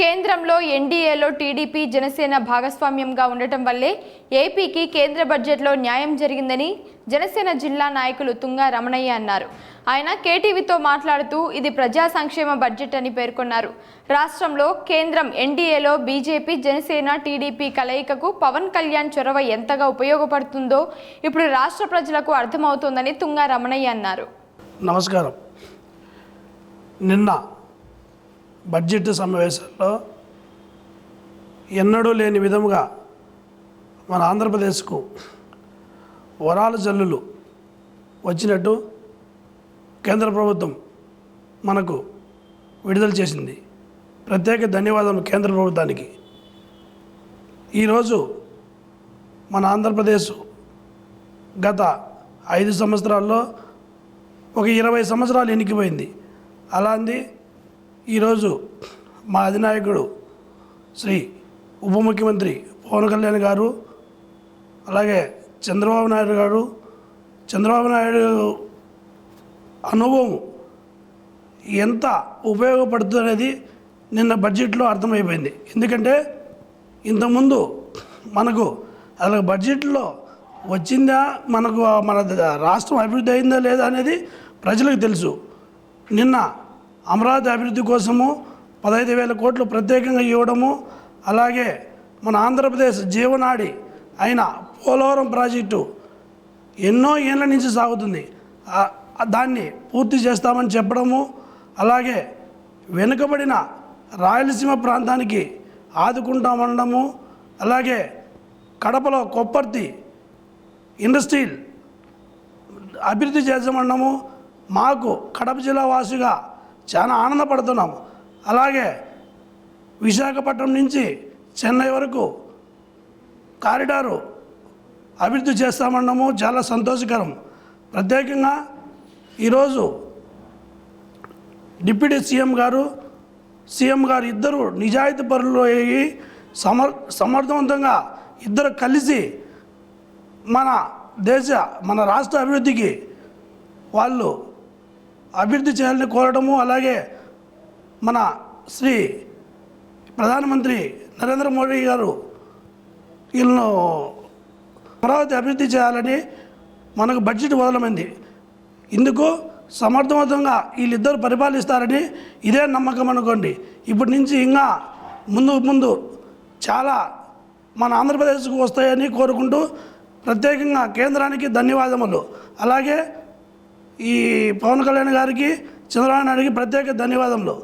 కేంద్రంలో ఎన్డీఏలో టీడీపీ జనసేన భాగస్వామ్యంగా ఉండటం వల్లే ఏపీకి కేంద్ర బడ్జెట్లో న్యాయం జరిగిందని జనసేన జిల్లా నాయకులు తుంగా రమణయ్య అన్నారు. ఆయన కేటీవీతో మాట్లాడుతూ ఇది ప్రజా సంక్షేమ బడ్జెట్ అని పేర్కొన్నారు. రాష్ట్రంలో కేంద్రం ఎన్డీఏలో బీజేపీ జనసేన టీడీపీ కలయికకు పవన్ కళ్యాణ్ చొరవ ఎంతగా ఉపయోగపడుతుందో ఇప్పుడు రాష్ట్ర ప్రజలకు అర్థమవుతోందని తుంగా రమణయ్య అన్నారు. నమస్కారం. నిన్న బడ్జెట్ సమావేశాల్లో ఎన్నడూ లేని విధముగా మన ఆంధ్రప్రదేశ్కు వరాల జల్లులు వచ్చినట్టు కేంద్ర ప్రభుత్వం మనకు విడుదల చేసింది. ప్రత్యేక ధన్యవాదాలు కేంద్ర ప్రభుత్వానికి. ఈరోజు మన ఆంధ్రప్రదేశ్ గత ఐదు సంవత్సరాల్లో ఒక ఇరవై సంవత్సరాలు ఎన్నికిపోయింది అలాంటి ఈరోజు మా అధినాయకుడు శ్రీ ఉప ముఖ్యమంత్రి పవన్ కళ్యాణ్ గారు అలాగే చంద్రబాబు నాయుడు గారు చంద్రబాబు నాయుడు అనుభవం ఎంత ఉపయోగపడుతుంది అనేది నిన్న బడ్జెట్లో అర్థమైపోయింది. ఎందుకంటే ఇంతకుముందు మనకు అసలు బడ్జెట్లో వచ్చిందా మనకు మన రాష్ట్రం అభివృద్ధి అయిందా లేదా అనేది ప్రజలకు తెలుసు. నిన్న అమరావతి అభివృద్ధి కోసము పదహైదు వేల కోట్లు ప్రత్యేకంగా ఇవ్వడము అలాగే మన ఆంధ్రప్రదేశ్ జీవనాడి అయిన పోలవరం ప్రాజెక్టు ఎన్నో ఏళ్ళ నుంచి సాగుతుంది. దాన్ని పూర్తి చేస్తామని చెప్పడము అలాగే వెనుకబడిన రాయలసీమ ప్రాంతానికి ఆదుకుంటామనడము అలాగే కడపలో కొప్పర్తి ఇండస్ట్రీల్ అభివృద్ధి చేసామన్నాము మాకు కడప జిల్లా వాసిగా చాలా ఆనందపడుతున్నాము. అలాగే విశాఖపట్నం నుంచి చెన్నై వరకు కారిడారు అభివృద్ధి చేస్తామన్నాము చాలా సంతోషకరం. ప్రత్యేకంగా ఈరోజు డిప్యూటీ సీఎం గారు సీఎం గారు ఇద్దరు నిజాయితీ పరులు అయ్యి సమర్ సమర్థవంతంగా ఇద్దరు కలిసి మన దేశ మన రాష్ట్ర అభివృద్ధికి వాళ్ళు అభివృద్ధి చేయాలని కోరడము అలాగే మన శ్రీ ప్రధానమంత్రి నరేంద్ర మోడీ గారు వీళ్ళను అమరావతి అభివృద్ధి చేయాలని మనకు బడ్జెట్ వదలమైంది ఇందుకు సమర్థవంతంగా వీళ్ళిద్దరు పరిపాలిస్తారని ఇదే నమ్మకం అనుకోండి. ఇప్పటి నుంచి ఇంకా ముందు ముందు చాలా మన ఆంధ్రప్రదేశ్కు వస్తాయని కోరుకుంటూ ప్రత్యేకంగా కేంద్రానికి ధన్యవాదములు. అలాగే ఈ పవన్ కళ్యాణ్ గారికి చంద్రబాబు నాయుడికి ప్రత్యేక ధన్యవాదములు.